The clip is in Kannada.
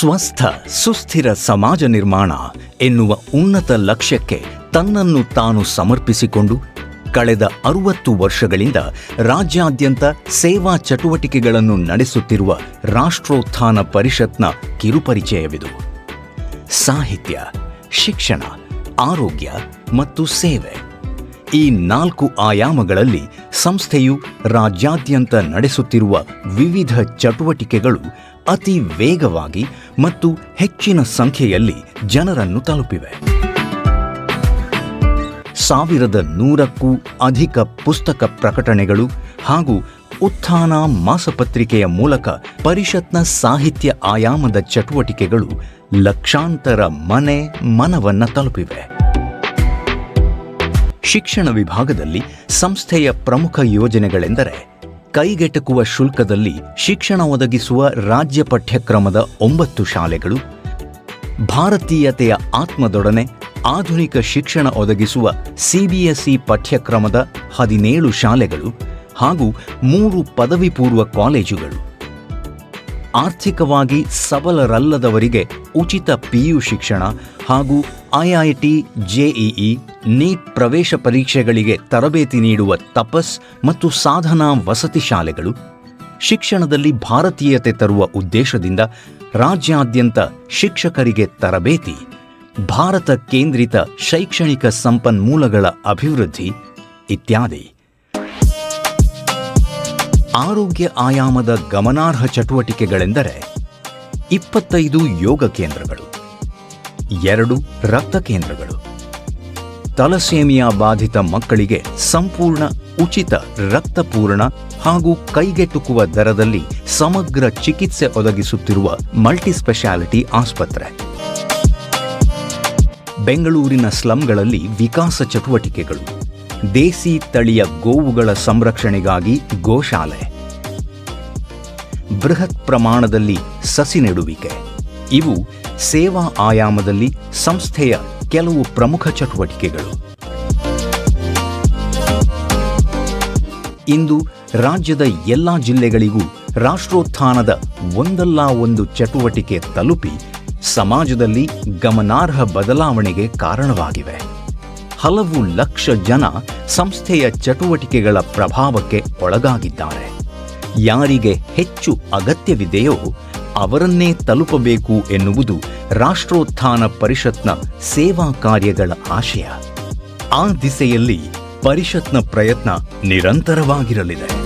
ಸ್ವಸ್ಥ, ಸುಸ್ಥಿರ ಸಮಾಜ ನಿರ್ಮಾಣ ಎನ್ನುವ ಉನ್ನತ ಲಕ್ಷ್ಯಕ್ಕೆ ತನ್ನನ್ನು ತಾನು ಸಮರ್ಪಿಸಿಕೊಂಡು ಕಳೆದ ಅರುವತ್ತು ವರ್ಷಗಳಿಂದ ರಾಜ್ಯಾದ್ಯಂತ ಸೇವಾ ಚಟುವಟಿಕೆಗಳನ್ನು ನಡೆಸುತ್ತಿರುವ ರಾಷ್ಟ್ರೋತ್ಥಾನ ಪರಿಷತ್ನ ಕಿರುಪರಿಚಯವಿದು. ಸಾಹಿತ್ಯ, ಶಿಕ್ಷಣ, ಆರೋಗ್ಯ ಮತ್ತು ಸೇವೆ ಈ ನಾಲ್ಕು ಆಯಾಮಗಳಲ್ಲಿ ಸಂಸ್ಥೆಯು ರಾಜ್ಯಾದ್ಯಂತ ನಡೆಸುತ್ತಿರುವ ವಿವಿಧ ಚಟುವಟಿಕೆಗಳು ಅತಿ ವೇಗವಾಗಿ ಮತ್ತು ಹೆಚ್ಚಿನ ಸಂಖ್ಯೆಯಲ್ಲಿ ಜನರನ್ನು ತಲುಪಿವೆ. ಸಾವಿರದ ನೂರಕ್ಕೂ ಅಧಿಕ ಪುಸ್ತಕ ಪ್ರಕಟಣೆಗಳು ಹಾಗೂ ಉತ್ಥಾನ ಮಾಸಪತ್ರಿಕೆಯ ಮೂಲಕ ಪರಿಷತ್ನ ಸಾಹಿತ್ಯ ಆಯಾಮದ ಚಟುವಟಿಕೆಗಳು ಲಕ್ಷಾಂತರ ಮನೆ ಮನವನ್ನ ತಲುಪಿವೆ. ಶಿಕ್ಷಣ ವಿಭಾಗದಲ್ಲಿ ಸಂಸ್ಥೆಯ ಪ್ರಮುಖ ಯೋಜನೆಗಳೆಂದರೆ ಕೈಗೆಟಕುವ ಶುಲ್ಕದಲ್ಲಿ ಶಿಕ್ಷಣ ಒದಗಿಸುವ ರಾಜ್ಯ ಪಠ್ಯಕ್ರಮದ ಒಂಬತ್ತು ಶಾಲೆಗಳು, ಭಾರತೀಯತೆಯ ಆತ್ಮದೊಡನೆ ಆಧುನಿಕ ಶಿಕ್ಷಣ ಒದಗಿಸುವ ಸಿಬಿಎಸ್ಇ ಪಠ್ಯಕ್ರಮದ ಹದಿನೇಳು ಶಾಲೆಗಳು ಹಾಗೂ ಮೂರು ಪದವಿ ಪೂರ್ವ ಕಾಲೇಜುಗಳು. ಆರ್ಥಿಕವಾಗಿ ಸಬಲರಲ್ಲದವರಿಗೆ ಉಚಿತ ಪಿಯು ಶಿಕ್ಷಣ ಹಾಗೂ ಐಐಟಿ ಜೆಇಇ ನೀಟ್ ಪ್ರವೇಶ ಪರೀಕ್ಷೆಗಳಿಗೆ ತರಬೇತಿ ನೀಡುವ ತಪಸ್ ಮತ್ತು ಸಾಧನಾ ವಸತಿ ಶಾಲೆಗಳು, ಶಿಕ್ಷಣದಲ್ಲಿ ಭಾರತೀಯತೆ ತರುವ ಉದ್ದೇಶದಿಂದ ರಾಜ್ಯಾದ್ಯಂತ ಶಿಕ್ಷಕರಿಗೆ ತರಬೇತಿ, ಭಾರತ ಕೇಂದ್ರಿತ ಶೈಕ್ಷಣಿಕ ಸಂಪನ್ಮೂಲಗಳ ಅಭಿವೃದ್ಧಿ ಇತ್ಯಾದಿ. ಆರೋಗ್ಯ ಆಯಾಮದ ಗಮನಾರ್ಹ ಚಟುವಟಿಕೆಗಳೆಂದರೆ ಇಪ್ಪತ್ತೈದು ಯೋಗ ಕೇಂದ್ರಗಳು, ಎರಡು ರಕ್ತ ಕೇಂದ್ರಗಳು. ತಲಸೇಮಿಯಾ ಬಾಧಿತ ಮಕ್ಕಳಿಗೆ ಸಂಪೂರ್ಣ ಉಚಿತ ರಕ್ತಪೂರ್ಣ ಹಾಗೂ ಕೈಗೆಟುಕುವ ದರದಲ್ಲಿ ಸಮಗ್ರ ಚಿಕಿತ್ಸೆ ಒದಗಿಸುತ್ತಿರುವ ಮಲ್ಟಿಸ್ಪೆಷಾಲಿಟಿ ಆಸ್ಪತ್ರೆ. ಬೆಂಗಳೂರಿನ ಸ್ಲಂಗಳಲ್ಲಿ ವಿಕಾಸ ಚಟುವಟಿಕೆಗಳು. ದೇಸಿ ತಳಿಯ ಗೋವುಗಳ ಸಂರಕ್ಷಣೆಗಾಗಿ ಗೋಶಾಲೆ. ಬೃಹತ್ ಪ್ರಮಾಣದಲ್ಲಿ ಸಸಿ ನೆಡುವಿಕೆ. ಇವು ಸೇವಾ ಆಯಾಮದಲ್ಲಿ ಸಂಸ್ಥೆಯ ಕೆಲವು ಪ್ರಮುಖ ಚಟುವಟಿಕೆಗಳು. ಇಂದು ರಾಜ್ಯದ ಎಲ್ಲಾ ಜಿಲ್ಲೆಗಳಿಗೂ ರಾಷ್ಟ್ರೋತ್ಥಾನದ ಒಂದಲ್ಲ ಒಂದು ಚಟುವಟಿಕೆ ತಲುಪಿ ಸಮಾಜದಲ್ಲಿ ಗಮನಾರ್ಹ ಬದಲಾವಣೆಗೆ ಕಾರಣವಾಗಿವೆ. ಹಲವು ಲಕ್ಷ ಜನ ಸಂಸ್ಥೆಯ ಚಟುವಟಿಕೆಗಳ ಪ್ರಭಾವಕ್ಕೆ ಒಳಗಾಗಿದ್ದಾರೆ. ಯಾರಿಗೆ ಹೆಚ್ಚು ಅಗತ್ಯವಿದೆಯೋ ಅವರನ್ನೇ ತಲುಪಬೇಕು ಎನ್ನುವುದು ರಾಷ್ಟ್ರೋತ್ಥಾನ ಪರಿಷತ್ನ ಸೇವಾ ಕಾರ್ಯಗಳ ಆಶಯ. ಆ ದಿಸೆಯಲ್ಲಿ ಪರಿಷತ್ನ ಪ್ರಯತ್ನ ನಿರಂತರವಾಗಿರಲಿದೆ.